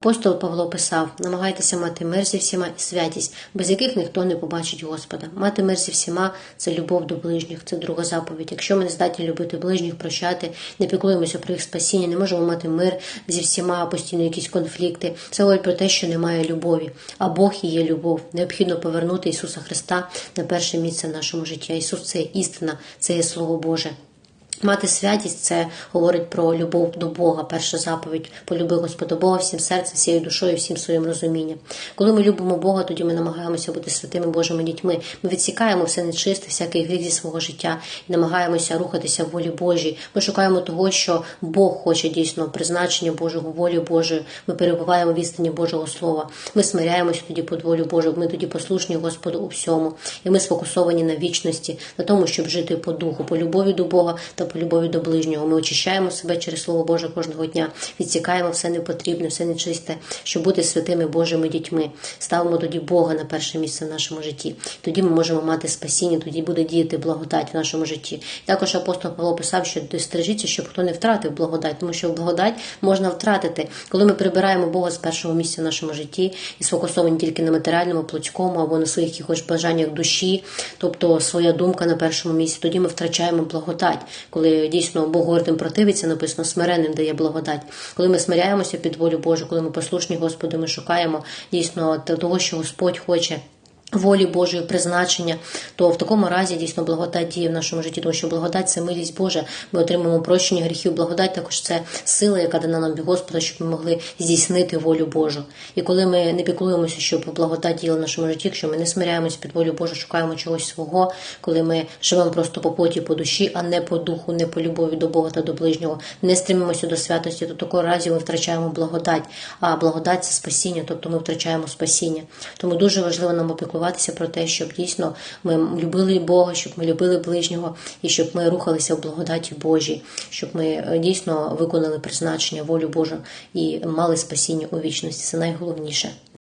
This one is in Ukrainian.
Апостол Павло писав: намагайтеся мати мир зі всіма і святість, без яких ніхто не побачить Господа. Мати мир зі всіма це любов до ближніх, це друга заповідь. Якщо ми не здатні любити ближніх, прощати, не піклуємося про їх спасіння, не можемо мати мир зі всіма, постійно якісь конфлікти. Це говорить про те, що немає любові. А Бог і є любов. Необхідно повернути Ісуса Христа на перше місце в нашому житті. Ісус це істина, це є Слово Боже. Мати святість це говорить про любов до Бога. Перша заповідь полюби Господа Бога всім серцем, всією душою, всім своїм розумінням. Коли ми любимо Бога, тоді ми намагаємося бути святими Божими дітьми. Ми відсікаємо все нечисте, всякий гріх зі свого життя і намагаємося рухатися в волі Божій. Ми шукаємо того, що Бог хоче дійсно призначення Божого, волі Божої. Ми перебуваємо в істині Божого Слова. Ми смиряємося тоді під волю Божу. Ми тоді послушні Господу у всьому. І ми сфокусовані на вічності, на тому, щоб жити по духу, по любові до Бога та по любові до ближнього. Ми очищаємо себе через Слово Боже кожного дня, відсікаємо все непотрібне, все нечисте, щоб бути святими Божими дітьми. Ставимо тоді Бога на перше місце в нашому житті. Тоді ми можемо мати спасіння, тоді буде діяти благодать в нашому житті. Також апостол Павло писав, що дострижіться, щоб хто не втратив благодать, тому що благодать можна втратити, коли ми прибираємо Бога з першого місця в нашому житті і сфокусовані тільки на матеріальному, плотському або на своїх якихось бажаннях душі, тобто своя думка на першому місці. Тоді ми втрачаємо благодать, коли дійсно Бог гордим противиться, написано смиренним дає благодать. Коли ми смиряємося під волю Божу, коли ми послушні Господу, ми шукаємо дійсно того, що Господь хоче. Волі Божої призначення, то в такому разі дійсно благодать діє в нашому житті, тому що благодать це милість Божа. Ми отримуємо прощення гріхів. Благодать також це сила, яка дана нам від Господа, щоб ми могли здійснити волю Божу. І коли ми не піклуємося, щоб благодать діяла в нашому житті, якщо ми не смиряємося під волю Божу, шукаємо чогось свого, коли ми живемо просто по поті, по душі, а не по духу, не по любові до Бога та до ближнього, не стремимося до святості, то такого разі ми втрачаємо благодать. А благодать це спасіння, тобто ми втрачаємо спасіння. Тому дуже важливо нам опікувати піклуватися про те, щоб дійсно ми любили Бога, щоб ми любили ближнього і щоб ми рухалися в благодаті Божій, щоб ми дійсно виконали призначення, волю Божу і мали спасіння у вічності. Це найголовніше.